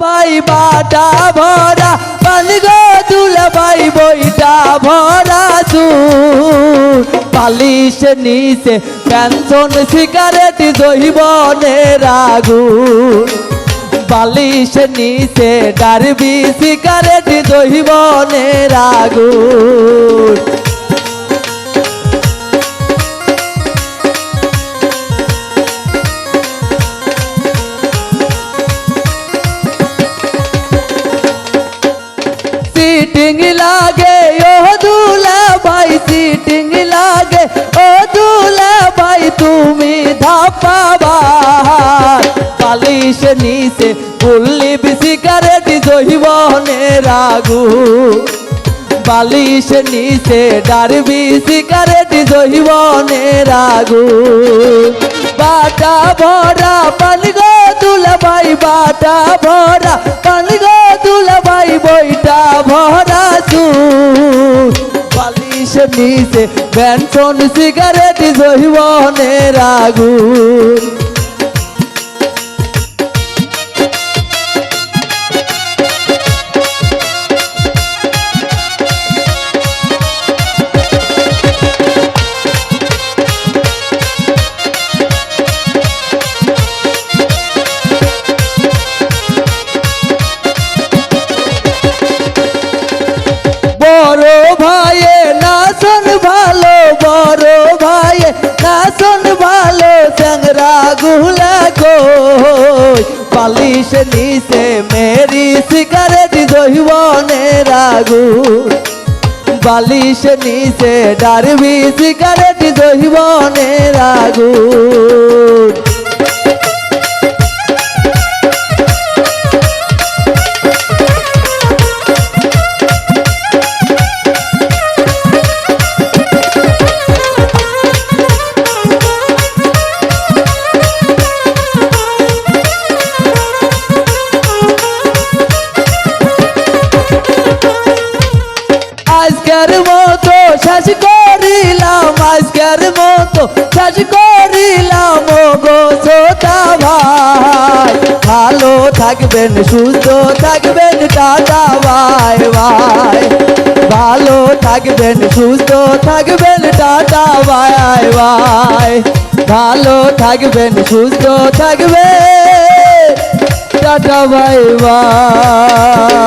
ভাই বাটা ভরা, পানি গো দুলা ভাই বইটা ভরা চুর পালিশ নিচে পেনশন সিগারেট জৈবনের আগুন বালিশ নিচে ডারবি, সিগারেট জৈবনের আগুন সিটিং লাগে ও দুলা ভাই সিটিং লাগে ও দুলা ভাই তুমি ধাপাবার পালিশ নিচে পুল্লি সিগারেট জহিবনের আগুন বালিশ নিচে ডারবি সিগারেট জহিবনের আগুন বাটা ভরা পানি গো তুলা ভাই বাটা ভরা পানি গো বালিশ নিচে বেনসন সিগারেট জহিবনের আগুন চ্যাংরা গুলা কই পালিশ নিচে মেরি সিগারেট জহিবনের আগুন বালিশ নিচে ডারবি সিগারেট জহিবনের আজকের মতো শেষ করিলাম, আজকের মতো শেষ করিলাম। গো ছোটা ভাই, ভালো থাকবেন, সুস্থ থাকবেন টাটা ভাই ভাই। ভালো থাকবেন, সুস্থ থাকবেন টাটা ভাই ভাই। ভালো থাকবেন, সুস্থ থাকবেন টাটা ভাই ভাই।